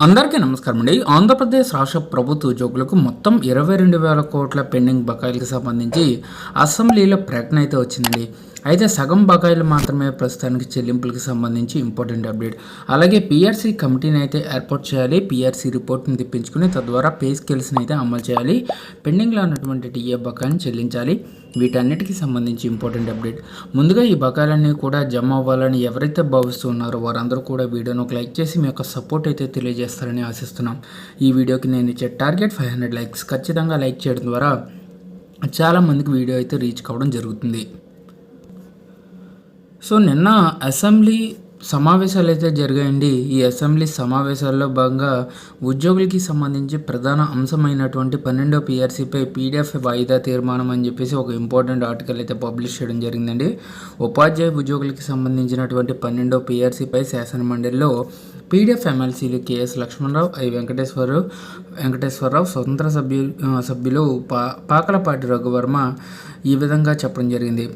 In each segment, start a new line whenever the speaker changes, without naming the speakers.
అందరికీ నమస్కారం అండి. ఆంధ్రప్రదేశ్ రాష్ట్ర ప్రభుత్వ ఉద్యోగులకు మొత్తం ఇరవై రెండు వేల కోట్ల పెండింగ్ బకాయిలకు సంబంధించి అసెంబ్లీలో ప్రకటన అయితే వచ్చిందండి. అయితే సగం బకాయిలు మాత్రమే ప్రస్తుతానికి చెల్లింపులకు సంబంధించి ఇంపార్టెంట్ అప్డేట్. అలాగే పిఆర్సీ కమిటీని అయితే ఏర్పాటు చేయాలి. పిఆర్సీ రిపోర్ట్ని తెప్పించుకుని తద్వారా పే స్కేల్స్ని అయితే అమలు చేయాలి. పెండింగ్లో ఉన్నటువంటి టీఏ బకాయిని చెల్లించాలి. వీటన్నిటికీ సంబంధించి ఇంపార్టెంట్ అప్డేట్. ముందుగా ఈ బకాయిలన్నీ కూడా జమ అవ్వాలని ఎవరైతే భావిస్తున్నారో వారందరూ కూడా వీడియోను ఒక లైక్ చేసి మీ యొక్క సపోర్ట్ అయితే తెలియజేస్తారని ఆశిస్తున్నాం. ఈ వీడియోకి నేను ఇచ్చే టార్గెట్ ఫైవ్ హండ్రెడ్ లైక్స్. ఖచ్చితంగా లైక్ చేయడం ద్వారా చాలామందికి వీడియో అయితే రీచ్ కావడం జరుగుతుంది. సో నిన్న అసెంబ్లీ సమావేశాలు అయితే జరిగాయండి. ఈ అసెంబ్లీ సమావేశాల్లో భాగంగా ఉద్యోగులకి సంబంధించి ప్రధాన అంశమైనటువంటి పన్నెండో పిఆర్సీపై పీడిఎఫ్ వాయిదా తీర్మానం అని చెప్పేసి ఒక ఇంపార్టెంట్ ఆర్టికల్ అయితే పబ్లిష్ చేయడం జరిగిందండి. ఉపాధ్యాయ ఉద్యోగులకి సంబంధించినటువంటి పన్నెండో పిఆర్సీపై శాసనమండలిలో పీడిఎఫ్ ఎమ్మెల్సీలు కేఎస్ లక్ష్మణరావు ఐ వెంకటేశ్వరరావు వెంకటేశ్వరరావు స్వతంత్ర సభ్యు సభ్యులు పా పాకలపాటి రఘువర్మ ఈ విధంగా చెప్పడం జరిగింది.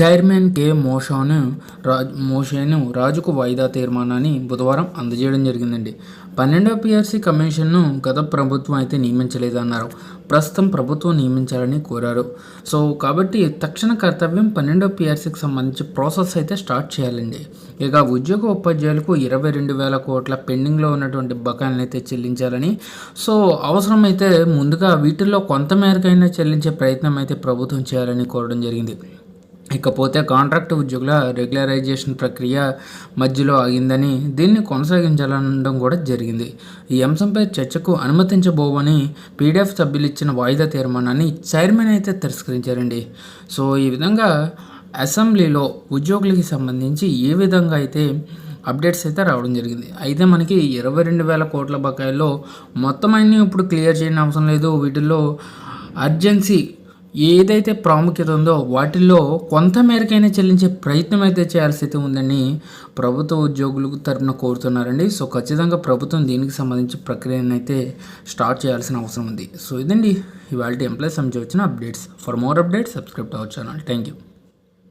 చైర్మన్ కె మోషాను రాజ్ మోషేను రాజుకు వాయిదా తీర్మానాన్ని బుధవారం అందజేయడం జరిగిందండి. పన్నెండవ పిఆర్సీ కమిషన్ను గత ప్రభుత్వం అయితే నియమించలేదన్నారు. ప్రస్తుతం ప్రభుత్వం నియమించాలని కోరారు. సో కాబట్టి తక్షణ కర్తవ్యం పన్నెండవ పిఆర్సీకి సంబంధించి ప్రాసెస్ అయితే స్టార్ట్ చేయాలండి. ఇక ఉద్యోగ ఉపాధ్యాయులకు ఇరవై రెండు వేల కోట్ల పెండింగ్లో ఉన్నటువంటి బకాయిలను అయితే చెల్లించాలని సో అవసరమైతే ముందుగా వీటిల్లో కొంత మేరకైనా చెల్లించే ప్రయత్నం అయితే ప్రభుత్వం చేయాలని కోరడం జరిగింది. ఇకపోతే కాంట్రాక్ట్ ఉద్యోగుల రెగ్యులరైజేషన్ ప్రక్రియ మధ్యలో ఆగిందని దీన్ని కొనసాగించాలనడం కూడా జరిగింది. ఈ అంశంపై చర్చకు అనుమతించబోవని పీడిఎఫ్ సభ్యులు ఇచ్చిన వాయిదా తీర్మానాన్ని చైర్మన్ అయితే తిరస్కరించారండి. సో ఈ విధంగా అసెంబ్లీలో ఉద్యోగులకి సంబంధించి ఏ విధంగా అయితే అప్డేట్స్ అయితే రావడం జరిగింది. అయితే మనకి ఇరవై రెండు వేల కోట్ల బకాయిల్లో మొత్తం అన్నీ ఇప్పుడు క్లియర్ చేయని అవసరం లేదు. వీటిల్లో అర్జెన్సీ ఏదైతే ప్రాముఖ్యత ఉందో వాటిల్లో కొంత మేరకైనా చెల్లించే ప్రయత్నం అయితే చేయాల్సి అయితే ఉందని ప్రభుత్వ ఉద్యోగులకు తరపున కోరుతున్నారండి. సో ఖచ్చితంగా ప్రభుత్వం దీనికి సంబంధించి ప్రక్రియను అయితే స్టార్ట్ చేయాల్సిన అవసరం ఉంది. సో ఇదండి. ఇవాళ ఎంప్లాయీస్ సంబంధించి వచ్చిన updates for more updates subscribe our channel thank you